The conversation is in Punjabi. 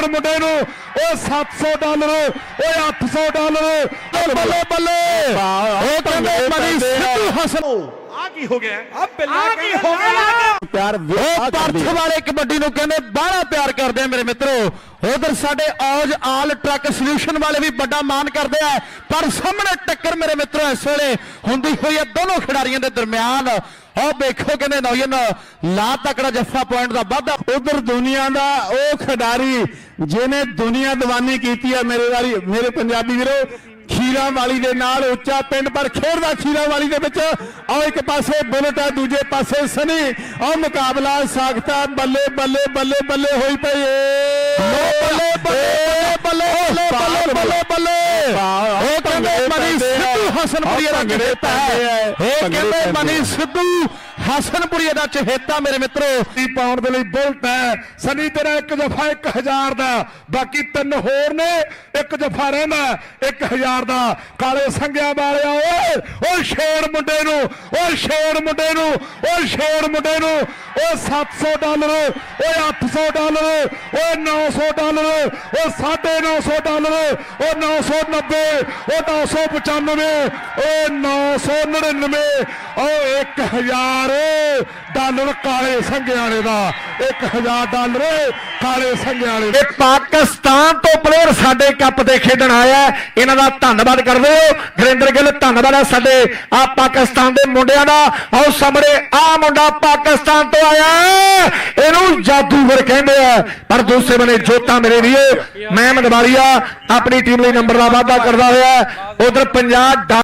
ਸ਼ੇਰ ਮੁੰਡੇ ਨੂੰ। ਓਏ 700 ਡਾਲਰ ਓਏ 800 ਡਾਲਰ ਓ ਬੱਲੇ ਬੱਲੇ। ਉਹ ਕਹਿੰਦੇ ਮਨੀ ਸਿੱਧੂ ਹਸਨ। ਆ ਕੀ ਹੋ ਗਿਆ? ਆ ਬਿੱਲਾ ਕੀ ਹੋ ਗਿਆ? ਪਿਆਰ ਉਹ ਪਰਥ ਵਾਲੇ ਕਬੱਡੀ ਨੂੰ ਕਹਿੰਦੇ ਬਾਹਲਾ ਪਿਆਰ ਕਰਦੇ ਆ ਮੇਰੇ ਮਿੱਤਰੋ। ਉਧਰ ਸਾਡੇ ਔਜ ਆਲ ਟਰੱਕ ਸੋਲੂਸ਼ਨ ਵਾਲੇ ਵੀ ਵੱਡਾ ਮਾਣ ਕਰਦੇ ਆ ਪਰ ਸਾਹਮਣੇ ਟੱਕਰ ਮੇਰੇ ਮਿੱਤਰੋ ਇਸ ਵੇਲੇ ਹੁੰਦੀ ਹੋਈ ਹੈ ਦੋਨੋਂ ਖਿਡਾਰੀਆਂ ਦੇ ਦਰਮਿਆਨ। ਉਹ ਵੇਖੋ ਕਹਿੰਦੇ ਨੌਜਵਾਨ ਲਾ ਤਕੜਾ ਜੱਫਾ ਪੁਆਇੰਟ ਦਾ ਵਾਧਾ। ਉਧਰ ਦੁਨੀਆ ਦਾ ਉਹ ਖਿਡਾਰੀ ਜਿਹਨੇ ਦੁਨੀਆ ਦੀਵਾਨੀ ਕੀਤੀ ਹੈ ਮੇਰੇ ਵਾਲੀ ਮੇਰੇ ਪੰਜਾਬੀ ਵੀਰੋ ਖੀਰਾ ਵਾਲੀ ਦੇ ਨਾਲ ਉੱਚਾ ਪਿੰਡ ਪਰ ਖੇਡਦਾ ਖੀਰਾ ਵਾਲੀ ਦੇ ਵਿੱਚ ਆਹ ਇੱਕ ਪਾਸੇ ਬੁਲਟ ਹੈ ਦੂਜੇ ਪਾਸੇ ਸਨੀ। ਆਹ ਮੁਕਾਬਲਾ ਸਾਖਤਾ ਬੱਲੇ ਬੱਲੇ ਬੱਲੇ ਬੱਲੇ ਹੋਈ ਪਈ ਏ। ਬੱਲੇ ਬੱਲੇ। ਉਹ ਹਸਨਪੁਰੀਆ ਦਾ ਚਹੇਤਾ ਹੈ। ਇਹ ਕਹਿੰਦੇ ਮਨੀ ਸਿੱਧੂ ਹਸਨਪੁਰੀਆ ਦਾ ਚਹੇਤਾ ਮੇਰੇ ਮਿੱਤਰੋ। ਤੀ ਪਾਉਣ ਦੇ ਲਈ ਬੁਲਟ ਹੈ। ਸਨੀ ਤੇਰਾ ਇੱਕ ਜਫਾ 1000 ਦਾ। ਬਾਕੀ ਤਿੰਨ ਹੋਰ ਨੇ। ਇੱਕ ਜਫਾ ਰਹਿੰਦਾ 1000 ਦਾ। ਕਾਲੇ ਸੰਗਿਆ ਵਾਲਿਆ ਓਏ ਓਏ ਸ਼ੇਰ ਮੁੰਡੇ ਨੂੰ ਓਏ ਸ਼ੇਰ ਮੁੰਡੇ ਨੂੰ ਓਏ ਸ਼ੇਰ ਮੁੰਡੇ ਨੂੰ। ਓਏ 700 ਡਾਲਰ ਓਏ 800 ਡਾਲਰ ਓਏ 900 ਡਾਲਰ ਓਏ 950 ਡਾਲਰ ਓਏ 990 ਓਏ 995 ਓਏ 999 ਓਏ 1000 ਡਾਲਰ ਕਾਲੇ ਸੰਗਿਆਲੇ ਦਾ। 1000 ਡਾਲਰ ਕਾਲੇ ਸੰਗਿਆਲੇ ਇਹ ਪਾਕਿਸਤਾਨ ਤੋਂ ਪਲੇਅਰ ਸਾਡੇ ਕੱਪ ਤੇ ਖੇਡਣ ਆਇਆ ਇਹਨਾਂ ਦਾ ਧੰਨਵਾਦ ਕਰਦੇ ਹੋ। ਗੁਰਿੰਦਰ ਗਿੱਲ, ਧੰਨਵਾਦ ਹੈ ਸਾਡੇ ਆ ਪਾਕਿਸਤਾਨ ਦੇ ਮੁੰਡਿਆਂ ਦਾ। ਆਓ ਸਾਹਮਣੇ ਆ ਮੁੰਡਾ ਪਾਕਿਸਤਾਨ ਤੋਂ ਆਇਆ ਹੈ। ਇਹਨੂੰ ਜਾਦੂਗਰ ਕਹਿੰਦੇ ਆ। ਪਰ ਦੂਸਰੇ ਬਨੇ ਜੋਤਾ ਮੇਰੇ ਵੀਰੋ, ਮੈਂ ਮਦਵਾਲੀਆ ਆਪਣੀ ਟੀਮ ਲਈ ਨੰਬਰ ਦਾ ਵਾਅਦਾ ਕਰਦਾ ਹੋਇਆ। ਉਧਰ ਪੰਜਾਬ